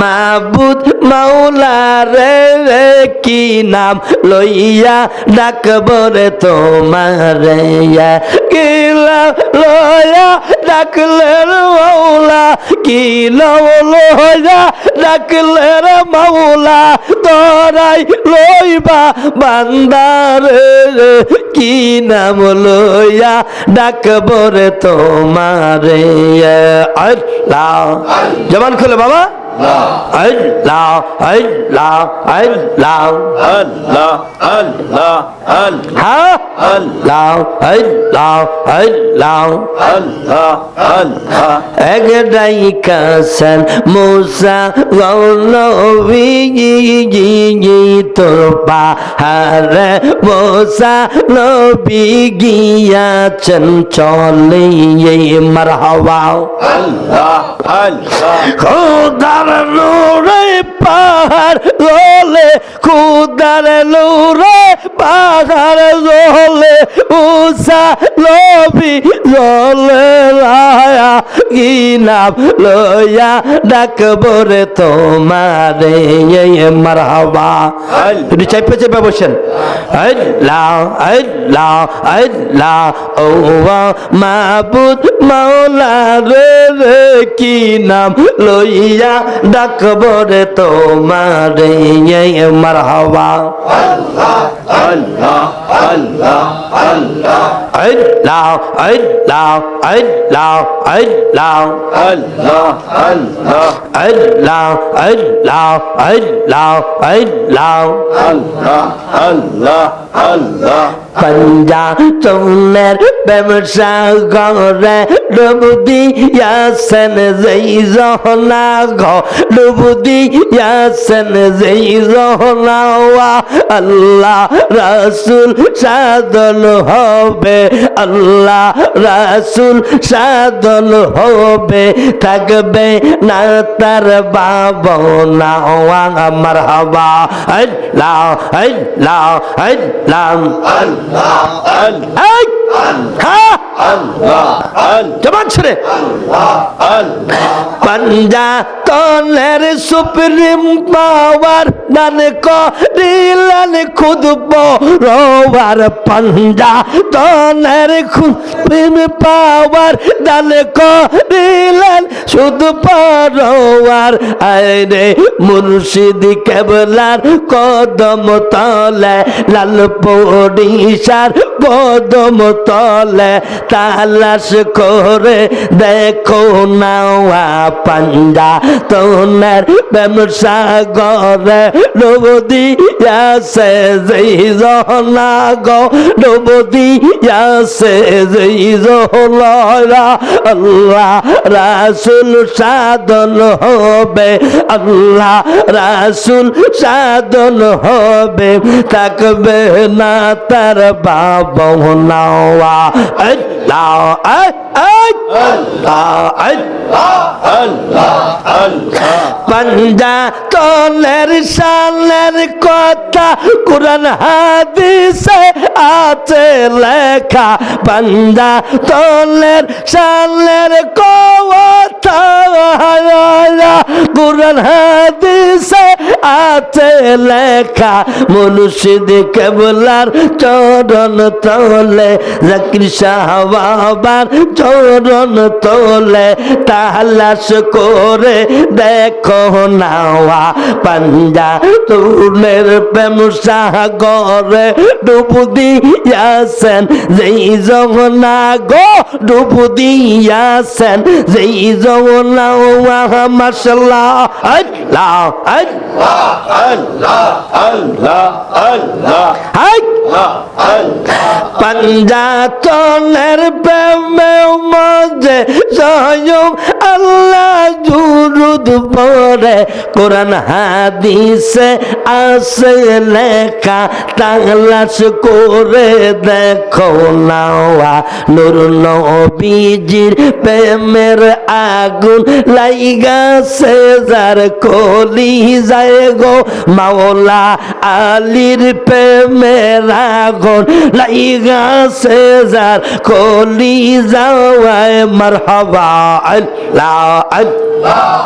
মাবুদ মাওলা রে কি নাম লইয়া ডাকবরে তোমারে? কিলা লয়া ডাকলের মাওলা কি লয়া ডাকলের মাওলা, তোরাই লইবা বান্দারে কি নাম লইয়া ডাকবরে তোমারে? আল্লাহ জবান খুলে বাবা। الله الله الله الله الله ها الله الله الله الله الله اگدائی کسن موسیٰ والنبی جی جی جی تربا ہر موسیٰ نبی گیا چن چولی مرحبا اللہ اللہ خدا খুদার নূরে পাহাড় জলে খুদার নূরে পাহাড় জলে উষা লবি জলে রায়া কি নাম লইয়া ডাকবো রে তোমারে। মারহাবা। একটু চাইপে চেপে বসেন। মাবুদ মাওলা রে রে কি নাম লইয়া ডাকবো রে তোমারে। মারহাবা। আল্লাহ আল্লাহ আল্লাহ আল্লাহ। عد لا عد لا عد لا عد لا الله الله عد لا عد لا عد لا عد لا الله الله الله পাঞ্জা চৌনের ব্যবসা ঘরে ডুবদি আসেন যেই জহনা ঘ ডুবদি আসেন যেই জহনা আল্লাহ রাসুল সাধন হবে আল্লাহ রাসুল সাধন হবে, থাকবে না তার বাবনা আমার হবা পাঞ্জা তনের সুপ্রিম পাওয়ার দান করিলেন খুদ রোবার পাঞ্জা তনের প্রেম পাওয়ার দান করিলেন। শুধু পরোয়ার আরে মুর্শিদ কেবলার কদম তলে লাল পড়িসার কদম তলে তালাশ করে দেখো নাওয়া পাঞ্জা তোনার ব্যবসা গরে ডুবদি আসে যেই জহনা গো ডুবদি আসে যেই জহলরা আল্লাহ রাসুল সাধন হবে, আল্লাহ রাসুল সাধন হবে। থাকবে না তার বাবা আল্লাহ আল্লাহ আল্লাহ পাঞ্জা তলের সালের কথা কোরআন, হাদিসে আছে লেখা। পাঞ্জা তলের সালের কথা কোরআন, হাদিসে আছে লেখা, মুর্শিদ কেবলার চরণ তলে, জাকির শাহ বাবার চরণ তলে, তালাশ করে দেখো নাওয়া পাঞ্জা তুলের প্রেম সাগরে ডুবু দিয়াছেন, যেই জগনা গো ডুবু দিয়াছেন, যেই জগনা মাসাল্লাহ আল্লাহ আল্লাহ। পাঞ্জা তলের প্রেমে মজে সয়ম আল্লাহ। জুরুদ পরে কোরআন হাদিসে আসে লেখা, তালাশ করে দেখো নাওয়া। নুর নবীজির প্রেমের আগুন লাইগাছে যার কলি যায় গো। মাওলা আলীর প্রেমের আগুন লাইগাছে যার কলি যাওয়ায় মারহাবা, আল্লাহ আল্লাহ।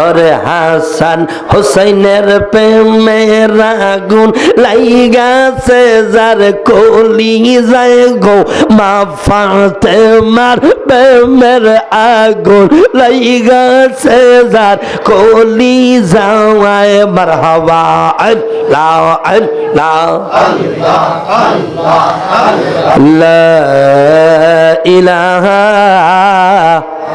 ধরে হাসান হোসেনের প্রেমে রাগুন লাইগাছে যার কলি যায় গো মা ফাতে মার প্রেমের আগুন লাইগাছে যার কলি যাওয়ায় মার হওয়া আল্লাহ আল্লাহ আল্লাহ ইলাহা